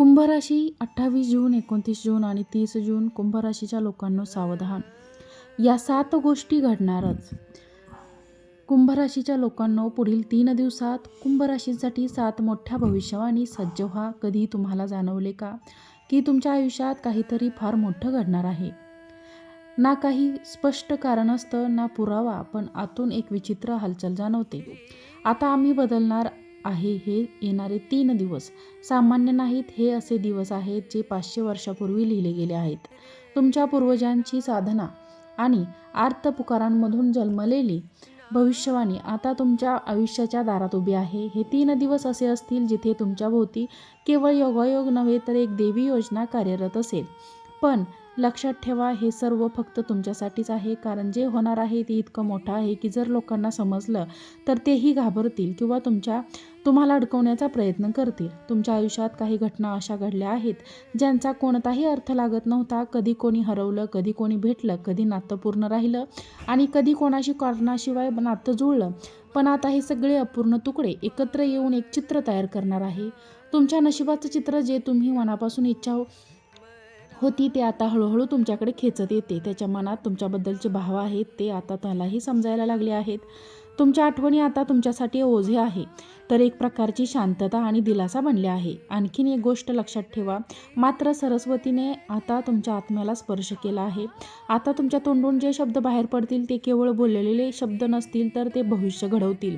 कुंभ राशी अठ्ठावीस जून एकोणतीस जून आणि तीस जून कुंभ राशीच्या सावधान. या सात गोष्टी घडणारच. कुंभ राशीच्या लोकांनो पुढील तीन दिवसात कुंभ राशीसाठी सात मोठ्या भविष्यवाणी सज्ज व्हा. कधी तुम्हाला जाणवले का की तुमच्या आयुष्यात काहीतरी फार मोठं घडणार आहे? ना काही स्पष्ट कारण असतं ना पुरावा पण आतून एक विचित्र हालचाल जाणवते. आता आम्ही बदलणार आहे हे येणारे तीन दिवस. सामान्य नाहीत हे असे दिवस आहेत जे पाचशे वर्षापूर्वी लिहिले गेले आहेत. तुमच्या पूर्वजांची साधना आणि आर्तपुकारांमधून जन्मलेली भविष्यवाणी आता तुमच्या आयुष्याच्या दारात उभी आहे. हे तीन दिवस असे असतील जिथे तुमच्या भोवती केवळ योगायोग नव्हे तर एक देवी योजना कार्यरत असेल. पण लक्षात ठेवा हे सर्व फक्त तुमच्यासाठीच आहे. कारण जे होणार आहे ते इतकं मोठं आहे की जर लोकांना समजलं तर तेही घाबरतील किंवा तुमच्या तुम्हाला अडकवण्याचा प्रयत्न करतील. तुमच्या आयुष्यात काही घटना अशा घडल्या आहेत ज्यांचा कोणताही अर्थ लागत नव्हता. कधी कोणी हरवलं कधी कोणी भेटलं कधी नातं पूर्ण राहिलं आणि कधी कोणाशी कारणाशिवाय नातं जुळलं. पण आता हे सगळे अपूर्ण तुकडे एकत्र येऊन एक चित्र तयार करणार आहे. तुमच्या नशिबाचं चित्र जे तुम्ही मनापासून इच्छा होती ते आता हळूहळू तुमच्याकडे खेचत येते. त्याच्या मनात तुमच्याबद्दलचे भाव आहेत ते आता त्यालाही समजायला लागले आहेत. तुमच्या आठवणी आता तुमच्यासाठी ओझे आहे. तर एक प्रकारची शांतता आणि दिलासा बनले आहे. आणखीन एक गोष्ट लक्षात ठेवा. मात्र सरस्वतीने आता तुमच्या आत्म्याला स्पर्श केला आहे. आता तुमच्या तोंडून जे शब्द बाहेर पडतील ते केवळ बोललेले शब्द नसतील तर ते भविष्य घडवतील.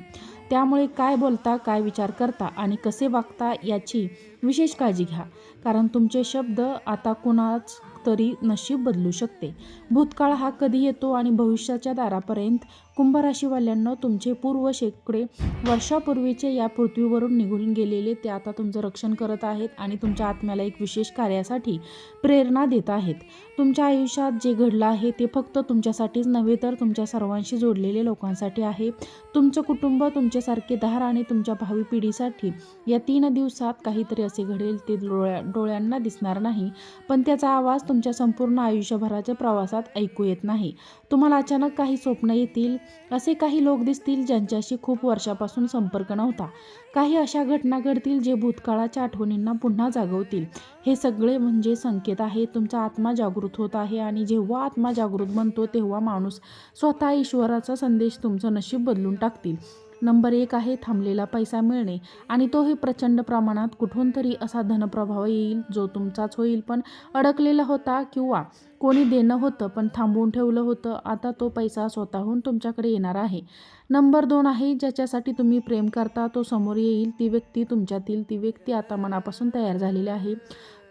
त्यामुळे काय बोलता काय विचार करता आणि कसे वागता याची विशेष काळजी घ्या. कारण तुमचे शब्द आता कुणाच तरी नशीब बदलू शकते. भूतकाळ हा कधी येतो आणि भविष्याच्या दारापर्यंत कुंभ राशीवाल्यांना तुमचे पूर्व शेकडे वर्षापूर्वीचे या पृथ्वीवरून निघून गेलेले ते आता तुमचं रक्षण करत आहेत आणि तुमच्या आत्म्याला एक विशेष कार्यासाठी प्रेरणा देत आहेत. तुमच्या आयुष्यात जे घडलं आहे ते फक्त तुमच्यासाठीच नव्हे तर तुमच्या सर्वांशी जोडलेले लोकांसाठी आहे. तुमचं कुटुंब तुमच्यासारखे धार आणि तुमच्या भावी पिढीसाठी या तीन दिवसात काहीतरी असे घडेल ते डोळ्या डोळ्यांना दिसणार नाही. पण त्याचा आवाज तुमच्या संपूर्ण आयुष्यभराच्या प्रवासात ऐकू येत नाही. तुम्हाला अचानक काही स्वप्न येतील? असे काही लोक दिसतील ज्यांच्याशी खूप वर्षापासून संपर्क नव्हता. काही अशा घटना घडतील जे भूतकाळाच्या आठवणींना पुन्हा जागवतील. हे सगळे म्हणजे संकेत आहे. तुमचा आत्मा जागृत होत आहे आणि जेव्हा आत्मा जागृत बनतो तेव्हा माणूस स्वतः ईश्वराचा संदेश तुमचं नशीब बदलून टाकतील. नंबर एक आहे थांबलेला पैसा मिळणे आणि तोही प्रचंड प्रमाणात कुठून तरी असा धनप्रभाव येईल जो तुमचाच होईल. पण अडकलेला होता किंवा कोणी देणं होतं पण थांबवून ठेवलं होतं आता तो पैसा स्वतःहून तुमच्याकडे येणार आहे. नंबर दोन आहे ज्याच्यासाठी तुम्ही प्रेम करता तो समोर येईल. ती व्यक्ती तुमच्यातील ती व्यक्ती आता मनापासून तयार झालेली आहे.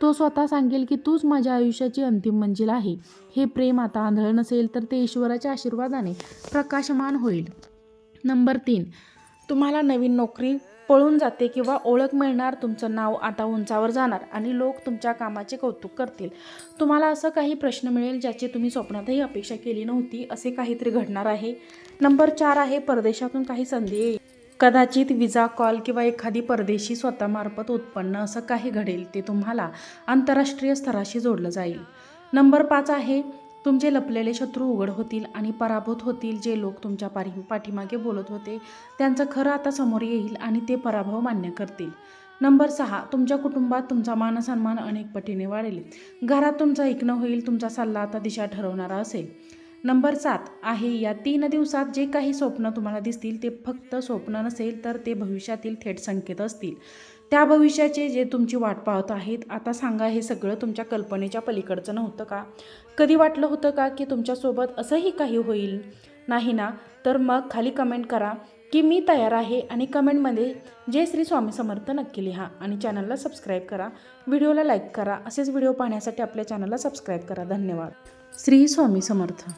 तो स्वतः सांगेल की तूच माझ्या आयुष्याची अंतिम मंजिल आहे. हे प्रेम आता आंधळ नसेल तर ते ईश्वराच्या आशीर्वादाने प्रकाशमान होईल. नंबर तीन. तुम्हाला नवीन नोकरी पळून जाते किंवा ओळख मिळणार तुमचं नाव आता उंचावर जाणार आणि लोक तुमच्या कामाचे कौतुक करतील. तुम्हाला असं काही प्रश्न मिळेल ज्याची तुम्ही स्वप्नातही अपेक्षा केली नव्हती असे काहीतरी घडणार आहे. नंबर चार आहे परदेशातून काही संधी येईल. कदाचित विजा कॉल किंवा एखादी परदेशी स्वतःमार्फत उत्पन्न असं काही घडेल ते तुम्हाला आंतरराष्ट्रीय स्तराशी जोडलं जाईल. नंबर पाच आहे तुमचे लपलेले शत्रू उघड होतील आणि पराभूत होतील जे लोक तुमच्या पारी पाठीमागे बोलत होते. त्यांचं खरं आता समोर येईल आणि ते पराभव मान्य करतील. नंबर सहा तुमच्या कुटुंबात तुमचा मानसन्मान अनेक पटीने वाढेल. घरात तुमचं ऐकणं होईल तुमचा सल्ला आता दिशा ठरवणारा असेल. नंबर सात आहे या तीन दिवसात जे काही स्वप्न तुम्हाला दिसतील ते फक्त स्वप्न नसेल तर ते भविष्यातील थेट संकेत असतील. त्या भविष्याचे जे तुमची वाट पाहत आहेत आता सांगा हे सगळं तुमच्या कल्पनेच्या पलीकडचं नव्हतं का? कधी वाटलं होतं का की तुमच्यासोबत असंही काही होईल? नाही ना? तर मग खाली कमेंट करा की मी तयार आहे आणि कमेंटमध्ये जय श्री स्वामी समर्थ नक्की लिहा आणि चॅनलला सबस्क्राईब करा. व्हिडिओला लाईक करा. असेच व्हिडिओ पाहण्यासाठी आपल्या चॅनलला सबस्क्राईब करा. धन्यवाद. श्री स्वामी समर्थ.